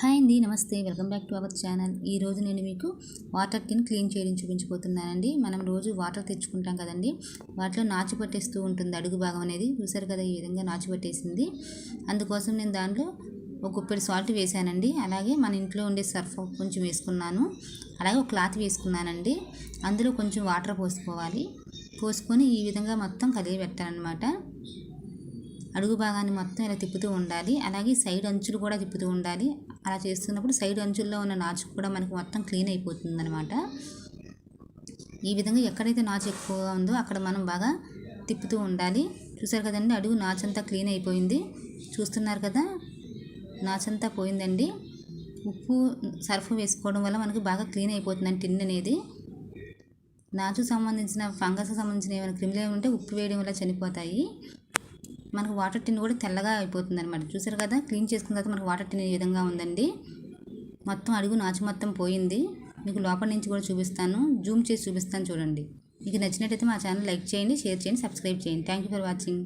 Hi అండి నమస్తే. Welcome back to our channel. ఈరోజు నేను మీకు వాటర్ టిన్ క్లీన్ చేయడం చూపించబోతున్నానండి. మనం రోజు వాటర్ తెచ్చుకుంటాం కదండి. వాటిలో నాచు పట్టేస్తూ ఉంటుంది అడుగు భాగం అనేది. చూసారు కదా ఈ విధంగా నాచు పట్టేసింది. అందుకోసం నేను దాంట్లో ఒక గుప్పెడు సాల్ట్ వేసానండి అలాగే మన ఇంట్లో ఉండే సర్ఫ్ కొంచెం వేసుకున్నాను. అలాగే ఒక క్లాత్ వేసుకున్నానండి. అందులో కొంచెం వాటర్ పోసుకోవాలి. పోసుకొని ఈ విధంగా మొత్తం కలిగి పెట్టాలన్నమాట అడుగు భాగాన్ని మొత్తం ఇలా తిప్పుతూ ఉండాలి. అలాగే సైడ్ అంచులు కూడా తిప్పుతూ ఉండాలి. అలా చేస్తున్నప్పుడు సైడ్ అంచుల్లో ఉన్న నాచు కూడా మనకి మొత్తం క్లీన్ అయిపోతుంది అనమాట ఈ విధంగా ఎక్కడైతే నాచు ఎక్కువగా ఉందో అక్కడ మనం బాగా తిప్పుతూ ఉండాలి. చూసారు కదండి అడుగు నాచంతా క్లీన్ అయిపోయింది. చూస్తున్నారు కదా నాచంతా పోయిందండి. ఉప్పు సర్ఫ్ వేసుకోవడం వల్ల మనకి బాగా క్లీన్ అయిపోతుందండి టిన్ అనేది. నాచు సంబంధించిన ఫంగస్ సంబంధించిన ఏమైనా క్రిములు ఏమైనా ఉంటే ఉప్పు వేయడం వల్ల చనిపోతాయి. మనకు వాటర్ టిన్ కూడా తెల్లగా అయిపోతుంది అనమాట చూసారు కదా? క్లీన్ చేసుకున్న తర్వాత మనకు వాటర్ టిన్ ఈ విధంగా ఉందండి. మొత్తం అడుగు నాచు మొత్తం పోయింది. మీకు లోపల నుంచి కూడా చూపిస్తాను. జూమ్ చేసి చూపిస్తాను చూడండి. మీకు నచ్చినట్టయితే మా ఛానల్ లైక్ చేయండి షేర్ చేయండి సబ్స్క్రైబ్ చేయండి. Thank you for watching